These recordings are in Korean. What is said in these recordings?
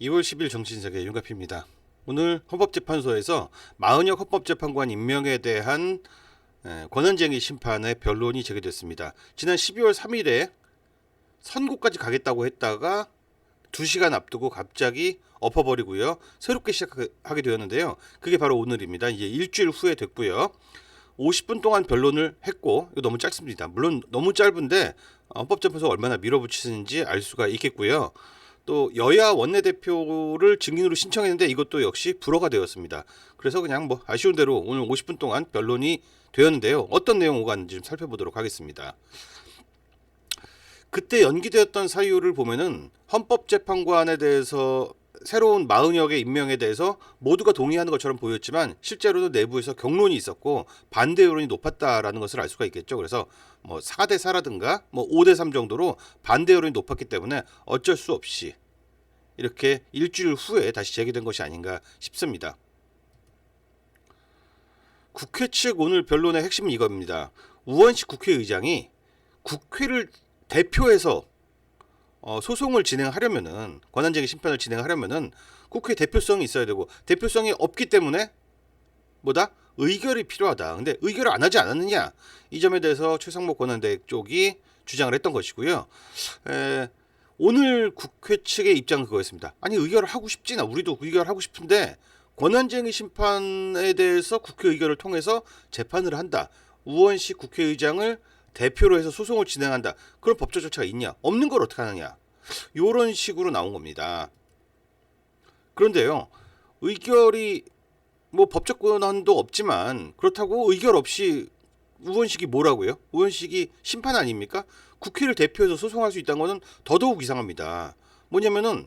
2월 10일 정신세계 윤가피입니다. 오늘 헌법재판소에서 마은혁 헌법재판관 임명에 대한 에, 권한쟁의 심판의 변론이 제기됐습니다. 지난 12월 3일에 선고까지 가겠다고 했다가 2시간 앞두고 갑자기 엎어버리고요. 새롭게 시작하게 되었는데요. 그게 바로 오늘입니다. 이제 일주일 후에 됐고요. 50분 동안 변론을 했고 이거 너무 짧습니다. 물론 너무 짧은데 헌법재판소가 얼마나 밀어붙이는지 알 수가 있겠고요. 또 여야 원내대표를 증인으로 신청했는데 이것도 역시 불허가 되었습니다. 그래서 그냥 뭐 아쉬운 대로 오늘 50분 동안 변론이 되었는데요. 어떤 내용 오갔는지 좀 살펴보도록 하겠습니다. 그때 연기되었던 사유를 보면은 헌법재판관에 대해서 새로운 마흔역의 임명에 대해서 모두가 동의하는 것처럼 보였지만 실제로도 내부에서 경론이 있었고 반대 여론이 높았다라는 것을 알 수가 있겠죠. 그래서 뭐 4대 4라든가 뭐 5대 3 정도로 반대 여론이 높았기 때문에 어쩔 수 없이 이렇게 일주일 후에 다시 제기된 것이 아닌가 싶습니다. 국회 측 오늘 변론의 핵심은 이겁니다. 우원식 국회의장이 국회를 대표해서 어, 소송을 진행하려면은 권한쟁의 심판을 진행하려면은 국회 대표성이 있어야 되고 대표성이 없기 때문에 뭐다 의결이 필요하다. 근데 의결을 안 하지 않았느냐 이 점에 대해서 최상목 권한대 쪽이 주장을 했던 것이고요. 에, 오늘 국회 측의 입장은 그거였습니다. 아니 의결을 하고 싶지나 우리도 의결을 하고 싶은데 권한쟁의 심판에 대해서 국회 의결을 통해서 재판을 한다. 우원식 국회의장을 대표로 해서 소송을 진행한다. 그런 법적 절차가 있냐? 없는 걸 어떻게 하느냐? 요런 식으로 나온 겁니다. 그런데요. 의결이 뭐 법적 권한도 없지만 그렇다고 의결 없이 우원식이 뭐라고요? 우원식이 심판 아닙니까? 국회를 대표해서 소송할 수 있다는 것은 더더욱 이상합니다. 뭐냐면은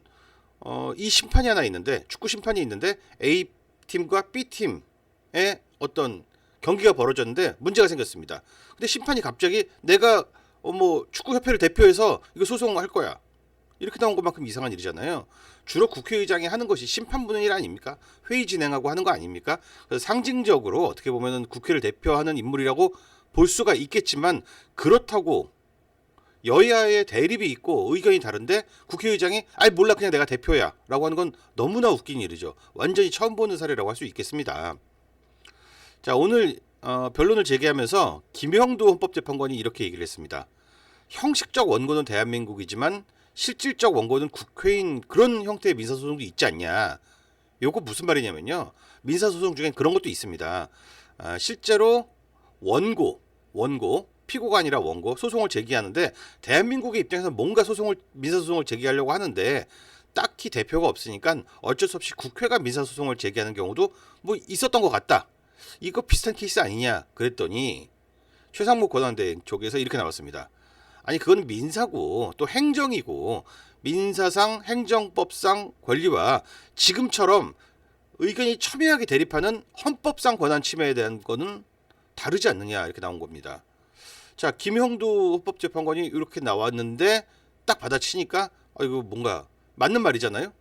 어, 이 심판이 하나 있는데 축구 심판이 있는데 A 팀과 B 팀의 어떤 경기가 벌어졌는데 문제가 생겼습니다. 근데 심판이 갑자기 내가 어, 뭐 축구 협회를 대표해서 이거 소송할 거야. 이렇게 나온 것만큼 이상한 일이잖아요. 주로 국회의장이 하는 것이 심판부는 일 아닙니까? 회의 진행하고 하는 거 아닙니까? 그래서 상징적으로 어떻게 보면은 국회를 대표하는 인물이라고 볼 수가 있겠지만 그렇다고 여야의 대립이 있고 의견이 다른데 국회의장이 아이 몰라 그냥 내가 대표야라고 하는 건 너무나 웃긴 일이죠. 완전히 처음 보는 사례라고 할 수 있겠습니다. 자 오늘 어, 변론을 제기하면서 김형도 헌법재판관이 이렇게 얘기를 했습니다. 형식적 원고는 대한민국이지만 실질적 원고는 국회인 그런 형태의 민사소송도 있지 않냐. 요거 무슨 말이냐면요. 민사소송 중엔 그런 것도 있습니다. 아, 실제로 원고, 원고, 피고가 아니라 원고 소송을 제기하는데 대한민국의 입장에서 뭔가 소송을 민사소송을 제기하려고 하는데 딱히 대표가 없으니까 어쩔 수 없이 국회가 민사소송을 제기하는 경우도 뭐 있었던 것 같다. 이거 비슷한 케이스 아니냐 그랬더니 최상목 권한대 쪽에서 이렇게 나왔습니다. 아니 그건 민사고 또 행정이고 민사상 행정법상 권리와 지금처럼 의견이 첨예하게 대립하는 헌법상 권한 침해에 대한 거는 다르지 않느냐 이렇게 나온 겁니다. 자 김형도 헌법재판관이 이렇게 나왔는데 딱 받아치니까 아 이거 뭔가 맞는 말이잖아요.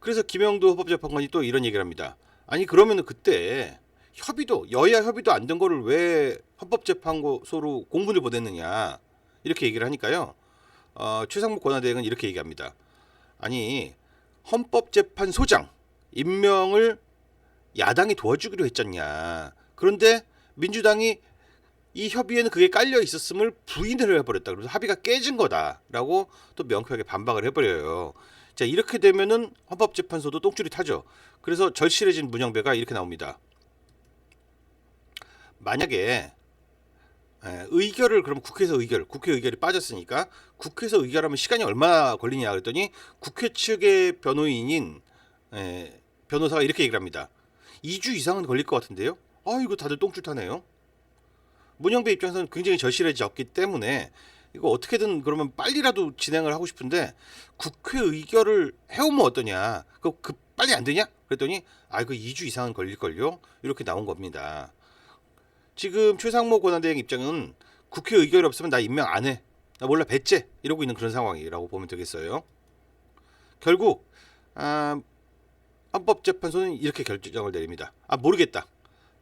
그래서 김형도 헌법재판관이 또 이런 얘기를 합니다. 아니 그러면은 그때 협의도 여야 협의도 안 된 거를 왜 헌법재판소로 공문을 보냈느냐 이렇게 얘기를 하니까요. 어, 최상목 권한대행은 이렇게 얘기합니다. 아니 헌법재판소장 임명을 야당이 도와주기로 했잖냐. 그런데 민주당이 이 협의에는 그게 깔려 있었음을 부인을 해버렸다. 그래서 합의가 깨진 거다라고 또 명쾌하게 반박을 해버려요. 자 이렇게 되면은 헌법재판소도 똥줄이 타죠. 그래서 절실해진 문영배가 이렇게 나옵니다. 만약에 에, 의결을 그럼 국회에서 의결, 국회 의결이 빠졌으니까 국회에서 의결하면 시간이 얼마나 걸리냐 그랬더니 국회 측의 변호인인 에, 변호사가 이렇게 얘기를 합니다. 2주 이상은 걸릴 것 같은데요. 아 이거 다들 똥줄 타네요. 문영배 입장에서는 굉장히 절실해졌기 때문에 이거 어떻게든 그러면 빨리라도 진행을 하고 싶은데 국회 의결을 해오면 어떠냐? 그, 그 빨리 안 되냐? 그랬더니 아 이거 2주 이상은 걸릴걸요. 이렇게 나온 겁니다. 지금 최상모 권한대행 입장은 국회 의결이 없으면 나 임명 안 해. 나 몰라 배째 이러고 있는 그런 상황이라고 보면 되겠어요. 결국 아, 헌법재판소는 이렇게 결정을 내립니다. 아 모르겠다.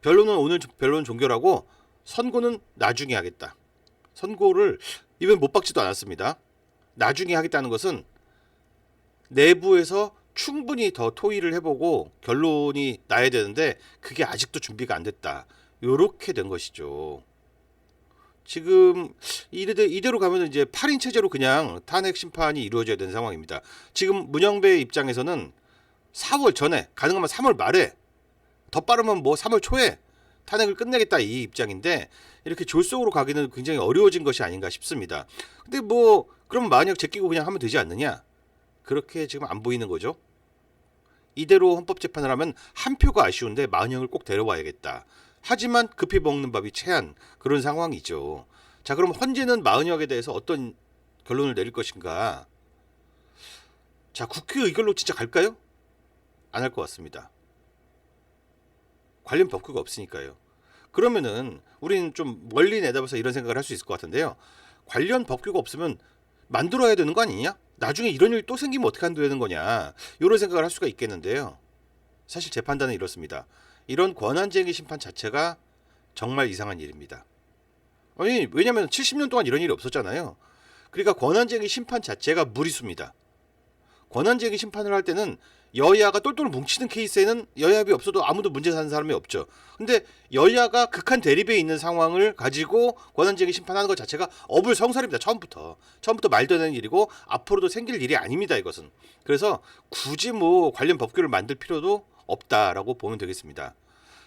변론은 오늘 변론 종결하고 선고는 나중에 하겠다. 선고를 이번 못 박지도 않았습니다. 나중에 하겠다는 것은 내부에서 충분히 더 토의를 해보고 결론이 나야 되는데 그게 아직도 준비가 안 됐다. 요렇게 된 것이죠. 지금 이대, 이대로 가면 이제 8인 체제로 그냥 탄핵 심판이 이루어져야 되는 상황입니다. 지금 문영배 입장에서는 4월 전에 가능하면 3월 말에 더 빠르면 뭐 3월 초에 탄핵을 끝내겠다 이 입장인데 이렇게 졸속으로 가기는 굉장히 어려워진 것이 아닌가 싶습니다. 근데 뭐 그럼 만약 제끼고 그냥 하면 되지 않느냐? 그렇게 지금 안 보이는 거죠. 이대로 헌법 재판을 하면 한 표가 아쉬운데 마은영을 꼭 데려와야겠다. 하지만 급히 먹는 밥이 최한 그런 상황이죠. 자, 그럼 헌재는 마은영에 대해서 어떤 결론을 내릴 것인가? 자, 국회 의결로 진짜 갈까요? 안 할 것 같습니다. 관련 법규가 없으니까요. 그러면은 우리는 좀 멀리 내다봐서 이런 생각을 할 수 있을 것 같은데요. 관련 법규가 없으면 만들어야 되는 거 아니냐? 나중에 이런 일이 또 생기면 어떻게 한다 되는 거냐? 이런 생각을 할 수가 있겠는데요. 사실 제 판단은 이렇습니다. 이런 권한쟁의 심판 자체가 정말 이상한 일입니다. 아니 왜냐하면 70년 동안 이런 일이 없었잖아요. 그러니까 권한쟁의 심판 자체가 무리수입니다. 권한쟁의 심판을 할 때는 여야가 똘똘 뭉치는 케이스에는 여야합이 없어도 아무도 문제 사는 사람이 없죠. 근데 여야가 극한 대립에 있는 상황을 가지고 권한쟁의 심판하는 것 자체가 어불성설입니다. 처음부터. 처음부터 말도 안 되는 일이고 앞으로도 생길 일이 아닙니다. 이것은. 그래서 굳이 뭐 관련 법규를 만들 필요도 없다라고 보면 되겠습니다.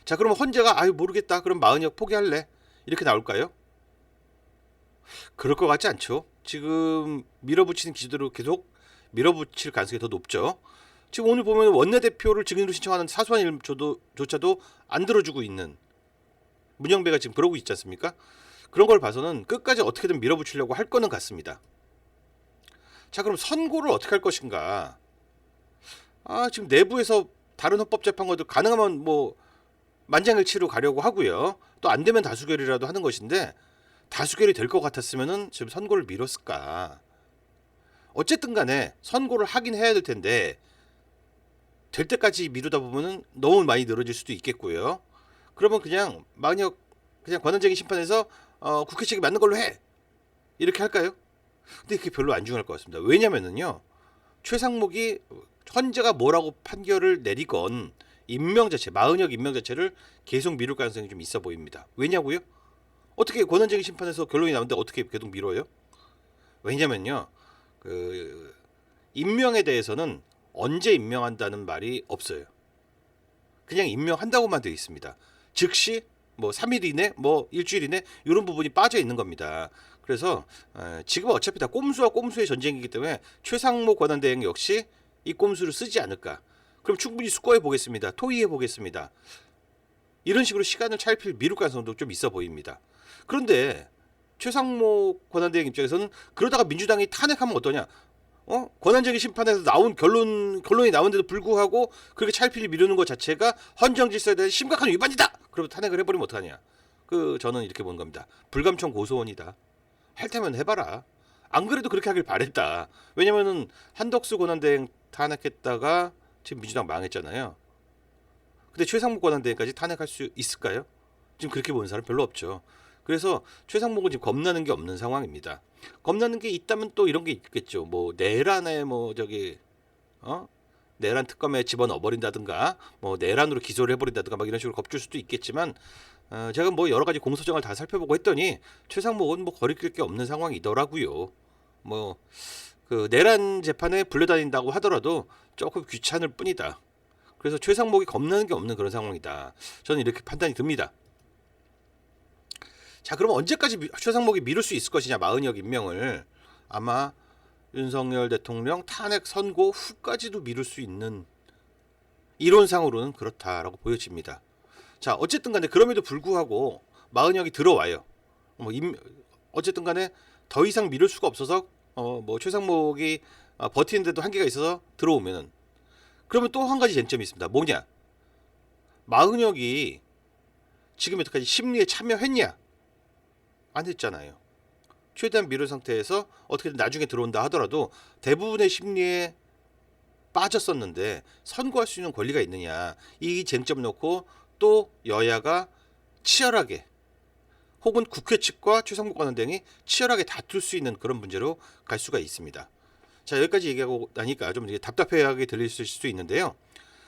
자, 그러면 헌재가 아유 모르겠다. 그럼 마은혁 포기할래. 이렇게 나올까요? 그럴 것 같지 않죠. 지금 밀어붙이는 기조대로 계속 밀어붙일 가능성이 더 높죠. 지금 오늘 보면 원내대표를 증인으로 신청하는 사소한 일 조도 조차도 안 들어주고 있는 문영배가 지금 그러고 있지 않습니까? 그런 걸 봐서는 끝까지 어떻게든 밀어붙이려고 할 거는 같습니다. 자, 그럼 선고를 어떻게 할 것인가? 아, 지금 내부에서 다른 헌법재판관도 가능하면 뭐 만장일치로 가려고 하고요. 또 안 되면 다수결이라도 하는 것인데 다수결이 될 것 같았으면은 지금 선고를 미뤘을까? 어쨌든 간에 선고를 하긴 해야 될 텐데 될 때까지 미루다 보면은 너무 많이 늘어질 수도 있겠고요. 그러면 그냥 만약 그냥 권한쟁의 심판에서 어, 국회 측이 맞는 걸로 해 이렇게 할까요? 근데 그게 별로 안 중요할 것 같습니다. 왜냐면은요 최상목이 헌재가 뭐라고 판결을 내리건 임명 자체 마은혁 임명 자체를 계속 미룰 가능성이 좀 있어 보입니다. 왜냐고요? 어떻게 권한쟁의 심판에서 결론이 나오는데 어떻게 계속 미뤄요? 왜냐면요 그 임명에 대해서는 언제 임명한다는 말이 없어요. 그냥 임명한다고만 되어 있습니다. 즉시 뭐 3일 이내, 뭐 일주일 이내 이런 부분이 빠져 있는 겁니다. 그래서 어, 지금 어차피 다 꼼수와 꼼수의 전쟁이기 때문에 최상목 권한대행 역시 이 꼼수를 쓰지 않을까. 그럼 충분히 숙고해 보겠습니다. 토의해 보겠습니다. 이런 식으로 시간을 차일필 미룰 가능성도 좀 있어 보입니다. 그런데 최상목 권한대행 입장에서는 그러다가 민주당이 탄핵하면 어떠냐? 어? 권한쟁의 심판에서 나온 결론 결론이 나온데도 불구하고 그렇게 차일피일 미루는 것 자체가 헌정 질서에 대한 심각한 위반이다. 그러면 탄핵을 해버리면 어떡하냐? 그 저는 이렇게 보는 겁니다. 불감청 고소원이다. 할 테면 해봐라. 안 그래도 그렇게 하길 바랬다. 왜냐면은 한덕수 권한대행 탄핵했다가 지금 민주당 망했잖아요. 근데 최상목 권한대행까지 탄핵할 수 있을까요? 지금 그렇게 보는 사람 별로 없죠. 그래서 최상목은 지금 겁나는 게 없는 상황입니다. 겁나는 게 있다면 또 이런 게 있겠죠. 뭐 내란에 뭐 저기 어 내란 특검에 집어넣어 버린다든가 뭐 내란으로 기소를 해버린다든가 막 이런 식으로 겁줄 수도 있겠지만 어, 제가 뭐 여러 가지 공소장을 다 살펴보고 했더니 최상목은 뭐 거리낄 게 없는 상황이더라고요. 뭐 그 내란 재판에 불려다닌다고 하더라도 조금 귀찮을 뿐이다. 그래서 최상목이 겁나는 게 없는 그런 상황이다. 저는 이렇게 판단이 듭니다. 자, 그럼 언제까지 미- 최상목이 미룰 수 있을 것이냐 마은혁 임명을 아마 윤석열 대통령 탄핵 선고 후까지도 미룰 수 있는 이론상으로는 그렇다라고 보여집니다. 자, 어쨌든 간에 그럼에도 불구하고 마은혁이 들어와요. 뭐 임, 어쨌든 간에 더 이상 미룰 수가 없어서 어, 뭐 최상목이 어, 버티는데도 한계가 있어서 들어오면은 그러면 또 한 가지 쟁점이 있습니다. 뭐냐? 마은혁이 지금 여태까지 심리에 참여했냐? 안 했잖아요. 최대한 미룬 상태에서 어떻게든 나중에 들어온다 하더라도 대부분의 심리에 빠졌었는데 선고할 수 있는 권리가 있느냐 이 쟁점 놓고 또 여야가 치열하게 혹은 국회 측과 최상목 관원등이 치열하게 다툴 수 있는 그런 문제로 갈 수가 있습니다. 자 여기까지 얘기하고 나니까 좀 답답해하게 들릴 수 있는데요.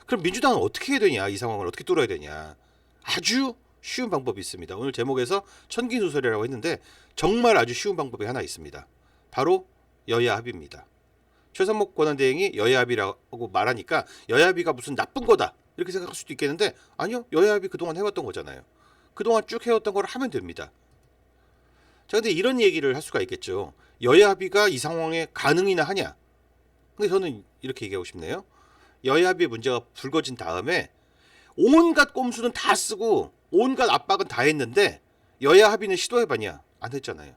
그럼 민주당은 어떻게 해야 되냐 이 상황을 어떻게 뚫어야 되냐 아주 쉬운 방법이 있습니다. 오늘 제목에서 천기누설이라고 했는데 정말 아주 쉬운 방법이 하나 있습니다. 바로 여야 합의입니다. 최선목 권한대행이 여야 합의라고 말하니까 여야 합의가 무슨 나쁜 거다 이렇게 생각할 수도 있겠는데 아니요 여야 합의 그동안 해왔던 거잖아요. 그동안 쭉 해왔던 걸 하면 됩니다. 자 근데 이런 얘기를 할 수가 있겠죠. 여야 합의가 이 상황에 가능이나 하냐? 근데 저는 이렇게 얘기하고 싶네요. 여야 합의 문제가 불거진 다음에 온갖 꼼수는 다 쓰고 온갖 압박은 다 했는데 여야 합의는 시도해봤냐? 안 했잖아요.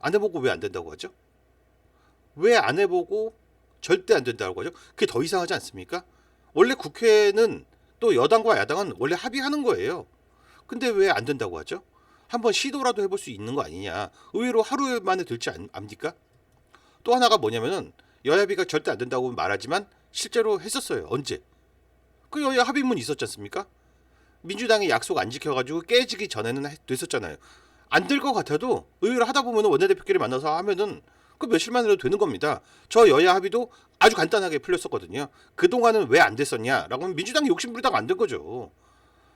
안 해보고 왜 안 된다고 하죠? 왜 안 해보고 절대 안 된다고 하죠? 그게 더 이상하지 않습니까? 원래 국회는 또 여당과 야당은 원래 합의하는 거예요. 근데 왜 안 된다고 하죠? 한번 시도라도 해볼 수 있는 거 아니냐? 의외로 하루 만에 될지 안- 압니까? 또 하나가 뭐냐면은 여야 합의가 절대 안 된다고 말하지만 실제로 했었어요. 언제? 그 여야 합의문 있었지 않습니까? 민주당이 약속 안 지켜가지고 깨지기 전에는 해- 됐었잖아요. 안 될 것 같아도 의외로 하다 보면 원내대표끼리 만나서 하면은 그 며칠만 해도 되는 겁니다. 저 여야 합의도 아주 간단하게 풀렸었거든요. 그동안은 왜 안 됐었냐라고 하면 민주당이 욕심 부리다가 안 된 거죠.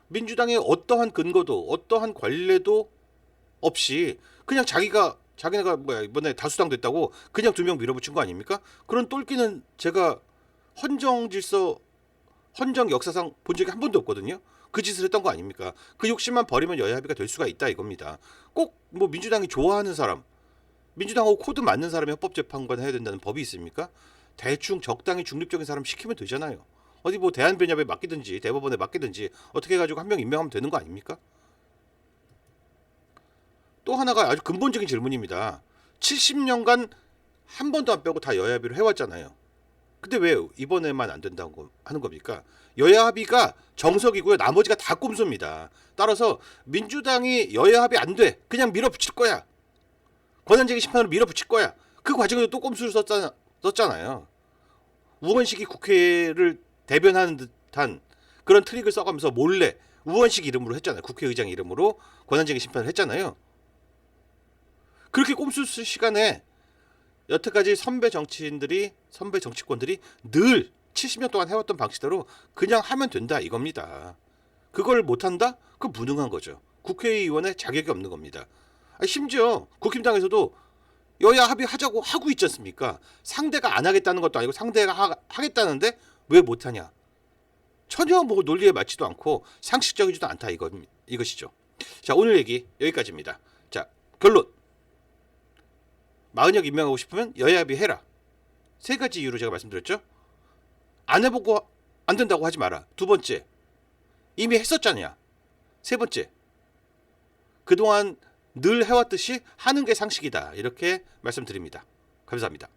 민주당의 어떠한 근거도 어떠한 관례도 없이 그냥 자기가 자기네가 뭐야 이번에 다수당 됐다고 그냥 두 명 밀어붙인 거 아닙니까? 그런 똘끼는 제가 헌정 질서 헌정 역사상 본 적이 한 번도 없거든요. 그 짓을 했던 거 아닙니까? 그 욕심만 버리면 여야 합의가 될 수가 있다 이겁니다. 꼭 뭐 민주당이 좋아하는 사람, 민주당하고 코드 맞는 사람이 헌법재판관 해야 된다는 법이 있습니까? 대충 적당히 중립적인 사람 시키면 되잖아요. 어디 뭐 대한변협에 맡기든지 대법원에 맡기든지 어떻게 해가지고 한 명 임명하면 되는 거 아닙니까? 또 하나가 아주 근본적인 질문입니다. 70년간 한 번도 안 빼고 다 여야 합의를 해왔잖아요. 근데 왜 이번에만 안 된다고 하는 겁니까? 여야 합의가 정석이고요. 나머지가 다 꼼수입니다. 따라서 민주당이 여야 합의 안 돼. 그냥 밀어붙일 거야. 권한쟁의 심판으로 밀어붙일 거야. 그 과정에도 또 꼼수를 썼잖아, 썼잖아요. 우원식이 국회를 대변하는 듯한 그런 트릭을 써가면서 몰래 우원식 이름으로 했잖아요. 국회의장 이름으로 권한쟁의 심판을 했잖아요. 그렇게 꼼수 쓸 시간에 여태까지 선배 정치인들이 선배 정치권들이 늘 70년 동안 해왔던 방식대로 그냥 하면 된다 이겁니다. 그걸 못한다? 그 무능한 거죠. 국회의원의 자격이 없는 겁니다. 아니, 심지어 국힘당에서도 여야 합의하자고 하고 있지 않습니까? 상대가 안 하겠다는 것도 아니고 상대가 하, 하겠다는데 왜 못하냐? 전혀 뭐 논리에 맞지도 않고 상식적이지도 않다 이거, 이것이죠. 자 오늘 얘기 여기까지입니다. 자 결론 마은혁 임명하고 싶으면 여야 합의 해라. 세 가지 이유로 제가 말씀드렸죠. 안 해보고 안 된다고 하지 마라. 두 번째, 이미 했었잖냐. 세 번째, 그동안 늘 해왔듯이 하는 게 상식이다. 이렇게 말씀드립니다. 감사합니다.